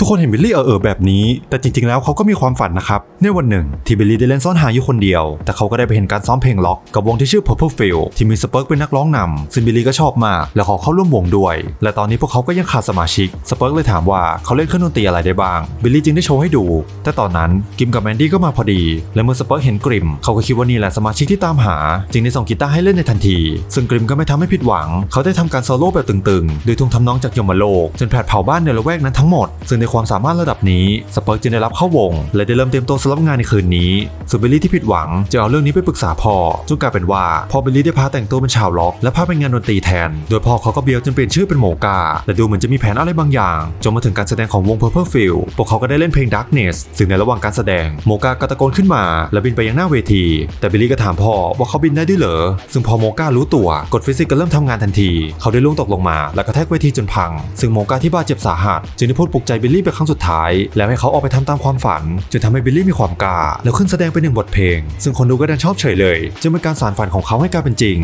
ทุกคนเห็นบิลลี่เออเออแบบนี้ แต่จริงๆแล้วเขาก็มีความฝันนะครับ ในวันหนึ่งที่บิลลี่ได้เล่นซ่อนหาอยู่คนเดียว แต่เขาก็ได้ไปเห็นการซ้อมเพลงล็อกกับวงที่ชื่อ Purple Field ที่มีสเปิร์กเป็นนักร้องนำซึ่งบิลลี่ก็ชอบมาก และขอเข้าร่วมวงด้วย และตอนนี้พวกเขาก็ยังขาดสมาชิก สเปิร์กเลยถามว่าเขาเล่นเครื่องดนตรีอะไรได้บ้าง บิลลี่จึงได้โชว์ให้ดู แต่ตอนนั้นกิมกับแมนดี้ก็มาพอดี และเมื่อสเปิร์กเห็นกริม เขาก็คิดว่านี่แหละสมาชิกที่ตามหา จึงได้ส่งกีตาร์ให้เล่นในทันที ซึ่งกริมก็ไม่ทำให้ผิดหวัง เขาได้ทำการโซโล่แบบตึงๆโดยทุ่งทำนองจากยมโลกจนแผดเผาบ้านในละแวกนั้นทั้งหมดซึ่งในความสามารถระดับนี้สเปิร์กจึงได้รับเข้าวง และได้เริ่มเตรียมตัวสำหรับงานในคืนนี้ส่วนบิลลี่ที่ผิดหวังจะเอาเรื่องนี้ไปปรึกษาพ่อจนกลายเป็นว่าพ่อเบลลี่ได้พาแต่งตัวเป็นชาวล็อก และพาไปงานดนตรีแทน โดยพ่อเขาก็เบียวจนเปลี่ยนชื่อเป็นโมกาและดูเหมือนจะมีแผนอะไรบางอย่างจนมาถึงการแสดงของวง Purple Field พวกเขาก็ได้เล่นเพลง Darkness ซึ่งในระหว่างการแสดงโมกาก็ตะโกนขึ้นมา และบินไปยังหน้าเวที แต่เบลลี่ก็ถามพ่อว่าเขาบินได้ด้วยเหรอซึ่งพอโมการู้ตัวกฎฟิสิกส์ก็เริ่มทำงานทันที เขาได้ล่วงตกลงมา และกระแทกเวทีจนพัง ซึ่งโมกาที่บาดเจ็บสาหัสจึงได้พูดปลุกใจบิลลี่เป็นครั้งสุดท้าย แล้วให้เขาออกไปทำตามความฝันจนทำให้บิลลี่มีความกล้าแล้วขึ้นแสดงไปหนึ่งบทเพลง ซึ่งคนดูก็ดันชอบเฉยเลยจึงเป็นการสานฝันของเขาให้กลายเป็นจริง